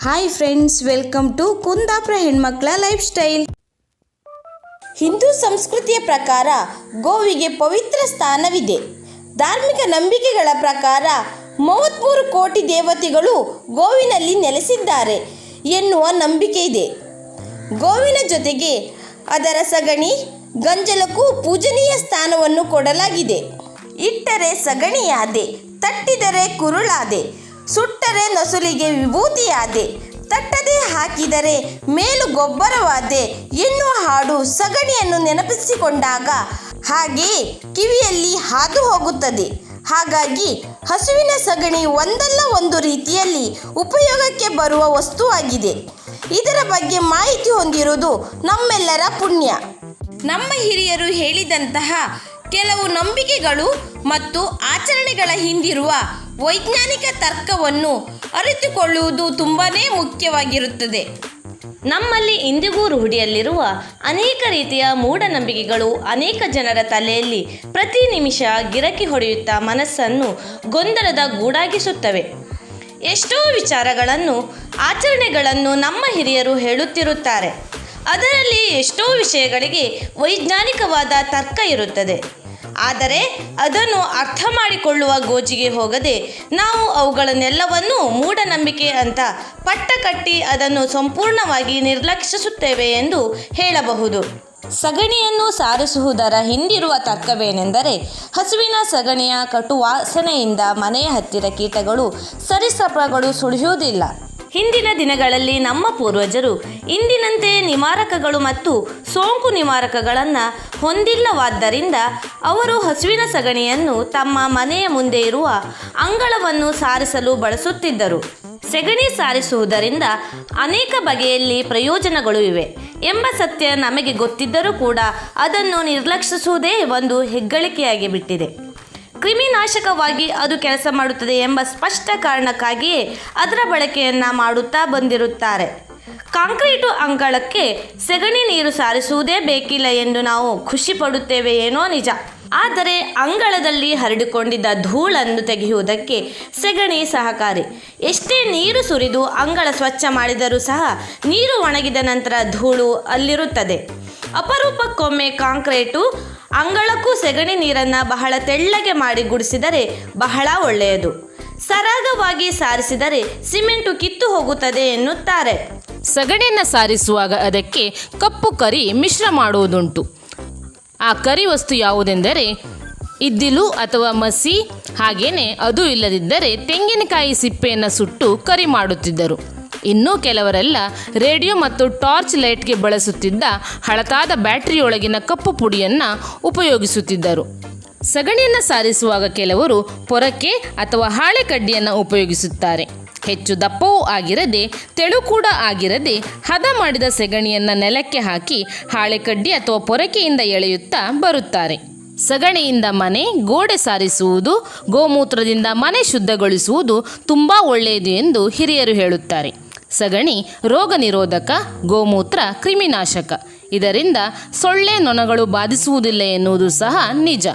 Hi friends welcome to Kundapura ಹೆಣ್ಮಕ್ಳ life style Hindu ಸಂಸ್ಕೃತಿಯ ಪ್ರಕಾರ ಗೋವಿಗೆ ಪವಿತ್ರ ಸ್ಥಾನವಿದೆ ಧಾರ್ಮಿಕ ನಂಬಿಕೆಗಳ ಪ್ರಕಾರ ಮೂವತ್ತ್ಮೂರು ಕೋಟಿ ದೇವತೆಗಳು ಗೋವಿನಲ್ಲಿ ನೆಲೆಸಿದ್ದಾರೆ ಎನ್ನುವ ನಂಬಿಕೆ ಇದೆ ಗೋವಿನ ಜೊತೆಗೆ ಅದರ ಸಗಣಿ ಗಂಜಲಕ್ಕೂ ಪೂಜನೀಯ ಸ್ಥಾನವನ್ನು ಕೊಡಲಾಗಿದೆ ಇಟ್ಟರೆ ಸಗಣಿಯಾದೆ ತಟ್ಟಿದರೆ ಕುರುಳಾದೆ ಸುಟ್ಟರೆ ನಸುಲಿಗೆ ವಿಭೂತಿಯಾದೆ. ತಟ್ಟದೆ ಹಾಕಿದರೆ ಮೇಲು ಗೊಬ್ಬರವಾದೆ. ಎನ್ನುವ ಹಾಡು ಸಗಣಿಯನ್ನು ನೆನಪಿಸಿಕೊಂಡಾಗ ಹಾಗೆ ಕಿವಿಯಲ್ಲಿ ಹಾದು ಹೋಗುತ್ತದೆ. ಹಾಗಾಗಿ ಹಸುವಿನ ಸಗಣಿ ಒಂದಲ್ಲ ಒಂದು ರೀತಿಯಲ್ಲಿ ಉಪಯೋಗಕ್ಕೆ ಬರುವ ವಸ್ತುವಾಗಿದೆ ಇದರ ಬಗ್ಗೆ ಮಾಹಿತಿ ಹೊಂದಿರುವುದು ನಮ್ಮೆಲ್ಲರ ಪುಣ್ಯ. ನಮ್ಮ ಹಿರಿಯರು ಹೇಳಿದಂತಹ ಕೆಲವು ನಂಬಿಕೆಗಳು ಮತ್ತು ಆಚರಣೆಗಳ ಹಿಂದಿರುವ ವೈಜ್ಞಾನಿಕ ತರ್ಕವನ್ನು ಅರಿತುಕೊಳ್ಳುವುದು ತುಂಬಾ ಮುಖ್ಯವಾಗಿರುತ್ತದೆ. ನಮ್ಮಲ್ಲಿ ಇಂದಿಗೂ ರೂಢಿಯಲ್ಲಿರುವ ಅನೇಕ ರೀತಿಯ ಮೂಢನಂಬಿಕೆಗಳು ಅನೇಕ ಜನರ ತಲೆಯಲ್ಲಿ ಪ್ರತಿ ನಿಮಿಷ ಗಿರಕಿ ಹೊಡೆಯುತ್ತಾ ಮನಸ್ಸನ್ನು ಗೊಂದಲದ ಗೂಡಾಗಿಸುತ್ತವೆ. ಎಷ್ಟೋ ವಿಚಾರಗಳನ್ನು, ಆಚರಣೆಗಳನ್ನು ನಮ್ಮ ಹಿರಿಯರು ಹೇಳುತ್ತಿರುತ್ತಾರೆ. ಅದರಲ್ಲಿ ಎಷ್ಟೋ ವಿಷಯಗಳಿಗೆ ವೈಜ್ಞಾನಿಕವಾದ ತರ್ಕ ಇರುತ್ತದೆ. ಆದರೆ ಅದನ್ನು ಅರ್ಥ ಮಾಡಿಕೊಳ್ಳುವ ಗೋಜಿಗೆ ಹೋಗದೆ ನಾವು ಅವುಗಳನ್ನೆಲ್ಲವನ್ನೂ ಮೂಢನಂಬಿಕೆ ಅಂತ ಪಟ್ಟ ಕಟ್ಟಿ ಅದನ್ನು ಸಂಪೂರ್ಣವಾಗಿ ನಿರ್ಲಕ್ಷಿಸುತ್ತೇವೆ ಎಂದು ಹೇಳಬಹುದು. ಸಗಣಿಯನ್ನು ಸಾರಿಸುವುದರ ಹಿಂದಿರುವ ತರ್ಕವೇನೆಂದರೆ ಹಸುವಿನ ಸಗಣಿಯ ಕಟುವಾಸನೆಯಿಂದ ಮನೆಯ ಹತ್ತಿರ ಕೀಟಗಳು ಸರಿಸೃಪಗಳು ಸುಳಿಯುವುದಿಲ್ಲ. ಹಿಂದಿನ ದಿನಗಳಲ್ಲಿ ನಮ್ಮ ಪೂರ್ವಜರು ಇಂದಿನಂತೆ ನಿವಾರಕಗಳು ಮತ್ತು ಸೋಂಕು ನಿವಾರಕಗಳನ್ನು ಹೊಂದಿಲ್ಲವಾದ್ದರಿಂದ ಅವರು ಹಸುವಿನ ಸಗಣಿಯನ್ನು ತಮ್ಮ ಮನೆಯ ಮುಂದೆ ಇರುವ ಅಂಗಳವನ್ನು ಸಾರಿಸಲು ಬಳಸುತ್ತಿದ್ದರು. ಸೆಗಣಿ ಸಾರಿಸುವುದರಿಂದ ಅನೇಕ ಬಗೆಯಲ್ಲಿ ಪ್ರಯೋಜನಗಳು ಇವೆ ಎಂಬ ಸತ್ಯ ನಮಗೆ ಗೊತ್ತಿದ್ದರೂ ಕೂಡ ಅದನ್ನು ನಿರ್ಲಕ್ಷಿಸುವುದೇ ಒಂದು ಹೆಗ್ಗಳಿಕೆಯಾಗಿ ಬಿಟ್ಟಿದೆ ಕ್ರಿಮಿನಾಶಕವಾಗಿ ಅದು ಕೆಲಸ ಮಾಡುತ್ತದೆ ಎಂಬ ಸ್ಪಷ್ಟ ಕಾರಣಕ್ಕಾಗಿಯೇ ಅದರ ಬಳಕೆಯನ್ನು ಮಾಡುತ್ತಾ ಬಂದಿರುತ್ತಾರೆ. ಕಾಂಕ್ರೀಟು ಅಂಗಳಕ್ಕೆ ಸೆಗಣಿ ನೀರು ಸಾರಿಸುವುದೇ ಬೇಕಿಲ್ಲ ಎಂದು ನಾವು ಖುಷಿ ಪಡುತ್ತೇವೆ ಏನೋ ನಿಜ. ಆದರೆ ಅಂಗಳದಲ್ಲಿ ಹರಡಿಕೊಂಡಿದ್ದ ಧೂಳನ್ನು ತೆಗೆಯುವುದಕ್ಕೆ ಸೆಗಣಿ ಸಹಕಾರಿ. ಎಷ್ಟೇ ನೀರು ಸುರಿದು ಅಂಗಳ ಸ್ವಚ್ಛ ಮಾಡಿದರೂ ಸಹ ನೀರು ಒಣಗಿದ ನಂತರ ಧೂಳು ಅಲ್ಲಿರುತ್ತದೆ. ಅಪರೂಪಕ್ಕೊಮ್ಮೆ ಕಾಂಕ್ರೀಟು ಅಂಗಳಕ್ಕೂ ಸೆಗಣಿ ನೀರನ್ನು ಬಹಳ ತೆಳ್ಳಗೆ ಮಾಡಿ ಗುಡಿಸಿದರೆ ಬಹಳ ಒಳ್ಳೆಯದು. ಸರಾಗವಾಗಿ ಸಾರಿಸಿದರೆ ಸಿಮೆಂಟು ಕಿತ್ತು ಹೋಗುತ್ತದೆ ಎನ್ನುತ್ತಾರೆ. ಸಗಣಿಯನ್ನು ಸಾರಿಸುವಾಗ ಅದಕ್ಕೆ ಕಪ್ಪು ಕರಿ ಮಿಶ್ರ ಮಾಡುವುದುಂಟು. ಆ ಕರಿ ವಸ್ತು ಯಾವುದೆಂದರೆ ಇದ್ದಿಲು ಅಥವಾ ಮಸಿ, ಹಾಗೇನೆ ಅದು ಇಲ್ಲದಿದ್ದರೆ ತೆಂಗಿನಕಾಯಿ ಸಿಪ್ಪೆಯನ್ನು ಸುಟ್ಟು ಕರಿ ಮಾಡುತ್ತಿದ್ದರು. ಇನ್ನೂ ಕೆಲವರೆಲ್ಲ ರೇಡಿಯೋ ಮತ್ತು ಟಾರ್ಚ್ ಲೈಟ್ಗೆ ಬಳಸುತ್ತಿದ್ದ ಹಳತಾದ ಬ್ಯಾಟರಿಯೊಳಗಿನ ಕಪ್ಪು ಪುಡಿಯನ್ನು ಉಪಯೋಗಿಸುತ್ತಿದ್ದರು. ಸಗಣಿಯನ್ನು ಸಾರಿಸುವಾಗ ಕೆಲವರು ಪೊರಕೆ ಅಥವಾ ಹಾಳೆ ಕಡ್ಡಿಯನ್ನು ಉಪಯೋಗಿಸುತ್ತಾರೆ. ಹೆಚ್ಚು ದಪ್ಪವೂ ಆಗಿರದೆ ತೆಳು ಕೂಡ ಆಗಿರದೆ ಹದ ಮಾಡಿದ ಸೆಗಣಿಯನ್ನು ನೆಲಕ್ಕೆ ಹಾಕಿ ಹಾಳೆ ಕಡ್ಡಿ ಅಥವಾ ಪೊರಕೆಯಿಂದ ಎಳೆಯುತ್ತಾ ಬರುತ್ತಾರೆ. ಸಗಣಿಯಿಂದ ಮನೆ, ಗೋಡೆ ಸಾರಿಸುವುದು, ಗೋಮೂತ್ರದಿಂದ ಮನೆ ಶುದ್ಧಗೊಳಿಸುವುದು ತುಂಬ ಒಳ್ಳೆಯದು ಎಂದು ಹಿರಿಯರು ಹೇಳುತ್ತಾರೆ. ಸಗಣಿ ರೋಗ ನಿರೋಧಕ ಗೋಮೂತ್ರ, ಕ್ರಿಮಿನಾಶಕ. ಇದರಿಂದ ಸೊಳ್ಳೆ ನೊಣಗಳು ಬಾಧಿಸುವುದಿಲ್ಲ ಎನ್ನುವುದು ಸಹ ನಿಜ.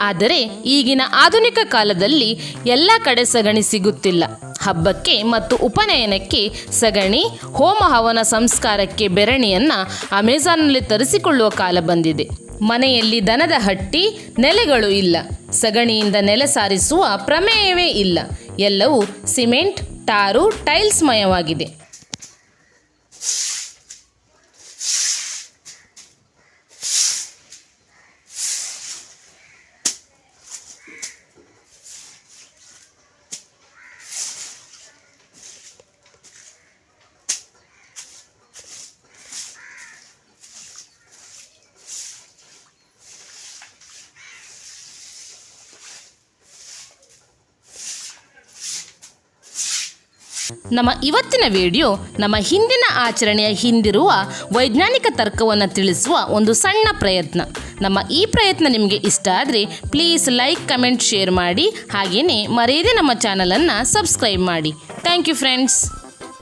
ಆದರೆ ಈಗಿನ ಆಧುನಿಕ ಕಾಲದಲ್ಲಿ ಎಲ್ಲ ಕಡೆ ಸಗಣಿ ಸಿಗುತ್ತಿಲ್ಲ. ಹಬ್ಬಕ್ಕೆ ಮತ್ತು ಉಪನಯನಕ್ಕೆ ಸಗಣಿ, ಹೋಮ ಹವನ ಸಂಸ್ಕಾರಕ್ಕೆ ಬೆರಣಿಯನ್ನು ಅಮೆಜಾನ್ನಲ್ಲಿ ತರಿಸಿಕೊಳ್ಳುವ ಕಾಲ ಬಂದಿದೆ. ಮನೆಯಲ್ಲಿ ದನದ ಹಟ್ಟಿ, ನೆಲೆಗಳು ಇಲ್ಲ. ಸಗಣಿಯಿಂದ ನೆಲೆ ಸಾರಿಸುವ ಪ್ರಮೇಯವೇ ಇಲ್ಲ. ಎಲ್ಲವೂ ಸಿಮೆಂಟ್, ಟಾರು, ಟೈಲ್ಸ್ ಮಯವಾಗಿದೆ. ನಮ್ಮ ಇವತ್ತಿನ ವಿಡಿಯೋ ನಮ್ಮ ಹಿಂದಿನ ಆಚರಣೆಯ ಹಿಂದಿರುವ ವೈಜ್ಞಾನಿಕ ತರ್ಕವನ್ನು ತಿಳಿಸುವ ಒಂದು ಸಣ್ಣ ಪ್ರಯತ್ನ. ನಮ್ಮ ಈ ಪ್ರಯತ್ನ ನಿಮಗೆ ಇಷ್ಟ ಆದರೆ ಪ್ಲೀಸ್ ಲೈಕ್ ಕಮೆಂಟ್ ಶೇರ್ ಮಾಡಿ. ಹಾಗೆಯೇ ಮರೆಯದೆ ನಮ್ಮ ಚಾನಲನ್ನು ಸಬ್ಸ್ಕ್ರೈಬ್ ಮಾಡಿ. Thank you friends